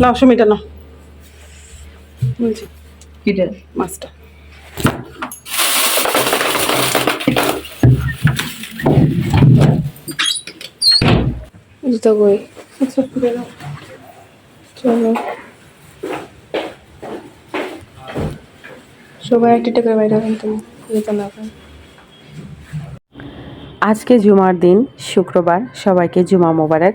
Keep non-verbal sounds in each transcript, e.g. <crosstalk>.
নাও সুমিটা নাও। বলছি। মাছটা। জুতো আচ্ছা চলো। সবাই একটা টাকার বাইরে কিন্তু যেতে না আজকে জুমার দিন শুক্রবার সবাইকে জুমা মোবারক।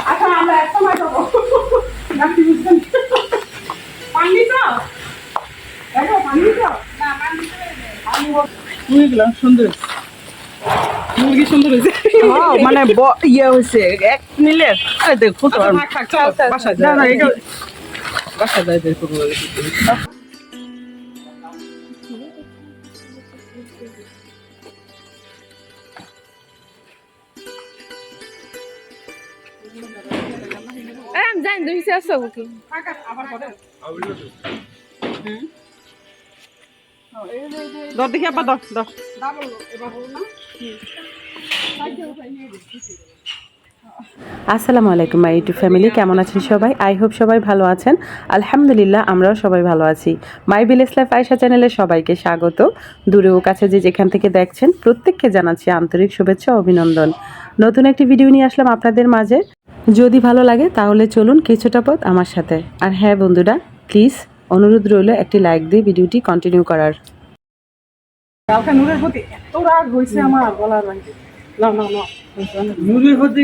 আচ্ছা পানি মুরগিগুলো সুন্দর মুরগি সুন্দর হয়েছে? মানে ইয়ে হয়েছে। এক নিলে দেখ কত আচ্ছা। না না এটা বাসা জানি তুমি আসছো কি দর দেখি দর দর আসসালামু আলাইকুম মাই ইউটিউব ফ্যামিলি কেমন আছেন সবাই? আই হোপ সবাই ভালো আছেন। আলহামদুলিল্লাহ, আমরাও সবাই ভালো আছি। মাই ভিলেজ লাইফ আয়সা চ্যানেলে সবাইকে স্বাগত। দূরে ও কাছে যে যেখান থেকে দেখছেন, প্রত্যেককে জানাচ্ছি আন্তরিক শুভেচ্ছা অভিনন্দন। নতুন একটি ভিডিও নিয়ে আসলাম আপনাদের মাঝে। যদি ভালো লাগে, তাহলে চলুন কিছুটা পথ আমার সাথে। আর হ্যাঁ বন্ধুরা প্লিজ অনুরোধ রইল একটি লাইক দিয়ে ভিডিওটি কন্টিনিউ করার। কালকে নূরের প্রতি এত রাগ হয়েছে আমার বলার বাইরে না না না নুরির প্রতি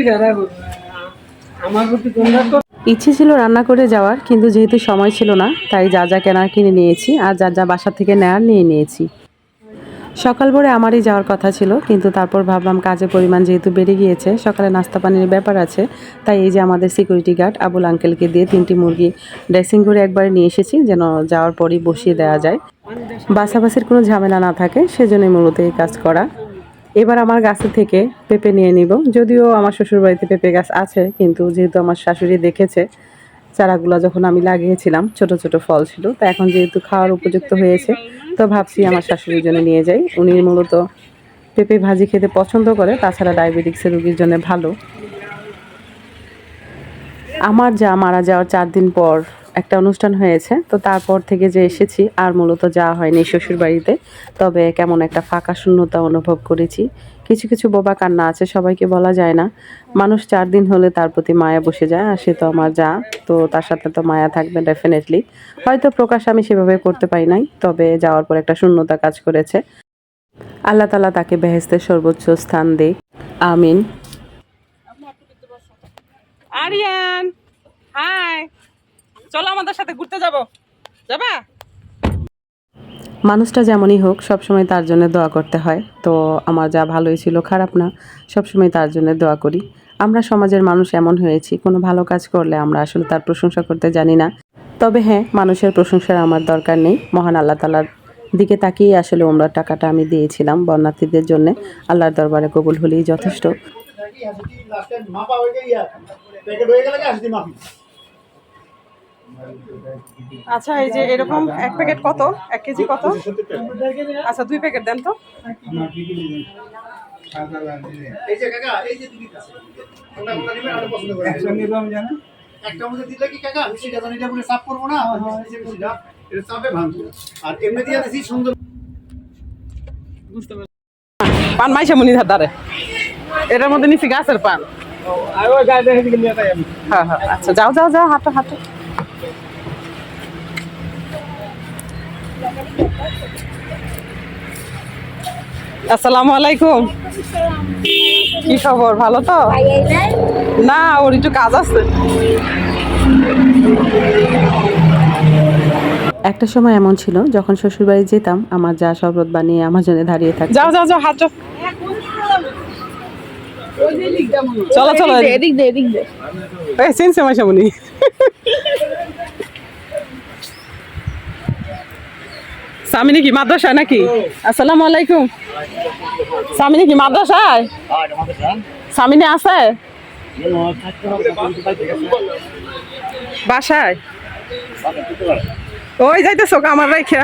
আমার প্রতি তোমরা তো ইচ্ছে ছিল রান্না করে যাওয়ার কিন্তু যেহেতু সময় ছিল না তাই যা যা কেনার কিনে নিয়েছি আর যা যা বাসা থেকে নেয়ার নিয়ে নিয়েছি। সকাল ভোরে আমারই যাওয়ার কথা ছিল, কিন্তু তারপর ভাবলাম কাজের পরিমাণ যেহেতু বেড়ে গিয়েছে, সকালে নাস্তা পানির ব্যাপার আছে, তাই এই যে আমাদের সিকিউরিটি গার্ড আবুল আঙ্কেলকে দিয়ে তিনটি মুরগি ড্রেসিং করে একবারে নিয়ে এসেছি, যেন যাওয়ার পরই বসিয়ে দেওয়া যায়। বাসাবাসির কোনো ঝামেলা না থাকে, সেজন্যই মূলত এই কাজ করা। এবার আমার গাছে থেকে পেঁপে নিয়ে নিব, যদিও আমার শ্বশুরবাড়িতে পেঁপে গাছ আছে, কিন্তু যেহেতু আমার শাশুড়ি দেখেছে, চারাগুলো যখন আমি লাগিয়েছিলাম, ছোট ছোট ফল ছিল, তা এখন যেহেতু খাওয়ার উপযুক্ত হয়েছে তো ভাবছি আমার শাশুড়ির জন্য নিয়ে যাই। উনি মূলত পেঁপে ভাজি খেতে পছন্দ করে, তাছাড়া ডায়াবেটিক্সের রুগীর জন্য ভালো। আমার যা মারা যাওয়ার চার দিন পর একটা অনুষ্ঠান হয়েছে, তো তারপর থেকে যে এসেছি, আর মূলত যাওয়া হয়নি শ্বশুর বাড়িতে তবে কেমন একটা ফাঁকা শূন্যতা অনুভব করেছি। কিছু কিছু বোবা কান্না আছে, সবাইকে বলা যায় না। মানুষ চার দিন হলে তার প্রতি মায়া বসে যায়, আর সে তো আমার যা, তো তার সাথে তো মায়া থাকবে ডেফিনেটলি হয়তো প্রকাশ আমি সেভাবে করতে পারি নাই, তবে যাওয়ার পর একটা শূন্যতা কাজ করেছে। আল্লাহ তালা তাকে বেহেস্তের সর্বোচ্চ স্থান দেয় আমিন। আরিয়ান, হাই। চলো আমাদের সাথে ঘুরতে যাব। যাবা? মানুষটা যেমনই হোক, সবসময় তার জন্য দোয়া করতে হয়। তো আমার যা ভালোই ছিল, খারাপ না, সবসময় তার জন্য দোয়া করি। আমরা সমাজের মানুষ এমন হয়েছি, কোনো ভালো কাজ করলে আমরা আসলে তার প্রশংসা করতে জানি না। তবে হ্যাঁ মানুষের প্রশংসার আমার দরকার নেই। মহান আল্লাহ তালার দিকে তাকিয়ে আসলে ওমরা টাকাটা আমি দিয়েছিলাম বন্যার্থীদের জন্য। আল্লাহর দরবারে কবুল হলেই যথেষ্ট। আচ্ছা এই যে এরকম এক প্যাকেট কত? এক কেজি কত? আচ্ছা দুই প্যাকেট দেন তো। একটা মধ্যে দিলে কি কাকা? মিশে যাবে বলে সাফ করব না? এই যে মিশিটা এটা সাফে ভাঙবো। আর এমনি দিয়ে দিছি সুন্দর বুঝতে পারছি পান মাইছে মুনি ধারে। এটার মধ্যে নিচে গাছের পান। হ্যাঁ হ্যাঁ আচ্ছা যাও যাও যাও হাঁটো হাঁটো। আসসালামু আলাইকুম। কি খবর? ভালো তো? না ওর একটু কাজ আছে। একটা সময় এমন ছিল যখন শ্বশুরবাড়ি যেতাম আমার যা শরবত বানিয়ে আমার জন্য দাঁড়িয়ে থাকতো। যাও যাও যাও হাঁটো চলো চলো। এদিক দে এদিক দে এই চিনছে মাইশামণি সামিনি কি মাদ্রাসায় নাকি? আসসালামু আলাইকুম। সামিনি কি মাদ্রাসায়? সামিনি আছে? বাসায়? ওই যাইতেছো আমার রাইখা।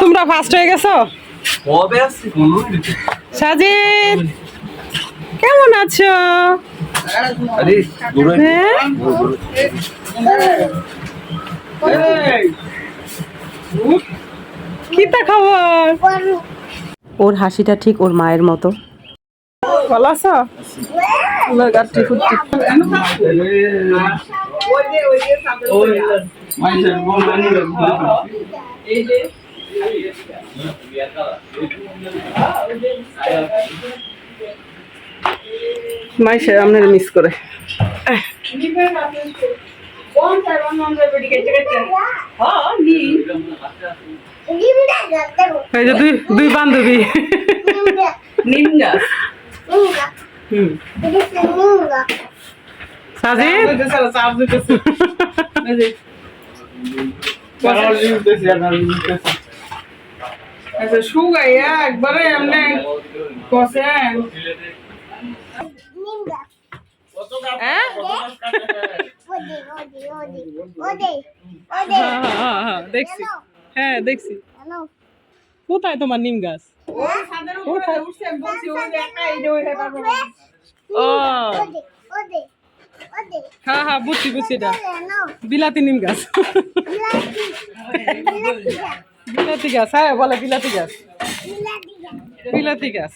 তোমরা ফার্স্ট হয়ে গেছো? সাজিদ কেমন আছো? হ্যাঁ? কিতা খবর? ওর হাসিটা ঠিক ওর মায়ের মতো। ভালো আছো? ফুটি মাইসে আপনার মিস করে। এই যে দুই দুই বান্ধবী। নিম গাছ সাজিদ <laughs> আচ্ছা শুগাইয়া একবারে এমনি কষে হ্যাঁ, দেখছি হ্যাঁ দেখছি কোথায় তোমার নিম গাছ ও হ্যাঁ হ্যাঁ বুঝছি বুঝছি এটা বিলাতি নিম গাছ বিলাতি গাছ হ্যাঁ বলে বিলাতি গাছ। বিলাতি গাছ।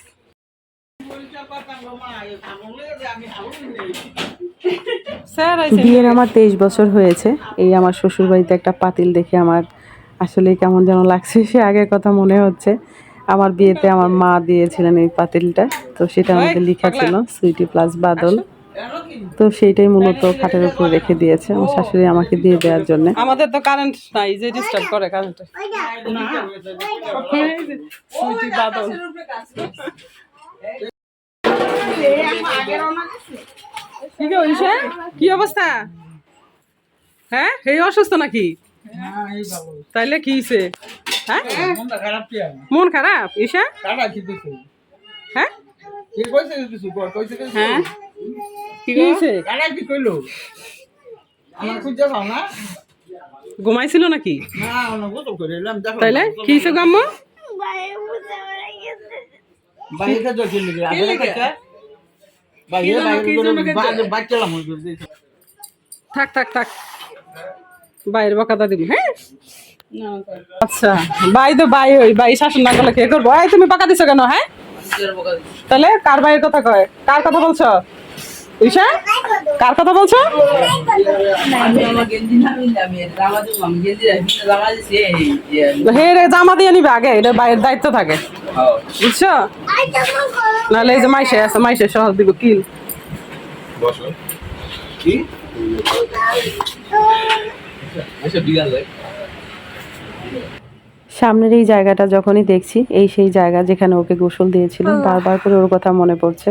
বিয়ের আমার তেইশ বছর হয়েছে। এই আমার শ্বশুর বাড়িতে একটা পাতিল দেখে আমার আসলে কেমন যেন লাগছে সে আগের কথা মনে হচ্ছে। আমার বিয়েতে আমার মা দিয়েছিলেন এই পাতিলটা তো সেটা মধ্যে লেখা ছিল সুইটি প্লাস বাদল। তো সেইটাই মূলত খাটের উপর রেখে দিয়েছে আমার শাশুড়ি আমাকে দিয়ে দেওয়ার জন্য। আমাদের তো কারেন্ট নাই যে ডিস্টার্ব করে কারেন্ট কি গো, কি অবস্থা? হ্যাঁ? এই অসুস্থ নাকি? তাইলে কি হইছে? হ্যাঁ? মন খারাপ? ঈশা? হ্যাঁ? হ্যাঁ? ঘুমাইছিল নাকি? তাইলে? কি গো থাক থাক থাক। বাইরের বকাতা দিব হ্যাঁ? আচ্ছা বাই তো বাই হই বাই শাসন না করলে কে করব? এই তুমি বকা দিছো কেন হ্যাঁ? তাহলে কার বাইয়ের কথা কয়? কার কথা বলছো? ঈশা কার কথা বলছো? হে রে জামা দিয়ে নিবে আগে এটা বাইরের দায়িত্ব থাকে। বুঝছ? নাহলে এই যে মাইসে আছে মাইসে সহজ দিব কিল। সামনের এই জায়গাটা যখনই দেখছি এই সেই জায়গা যেখানে ওকে গোসল দিয়েছিলাম বারবার করে ওর কথা মনে পড়ছে।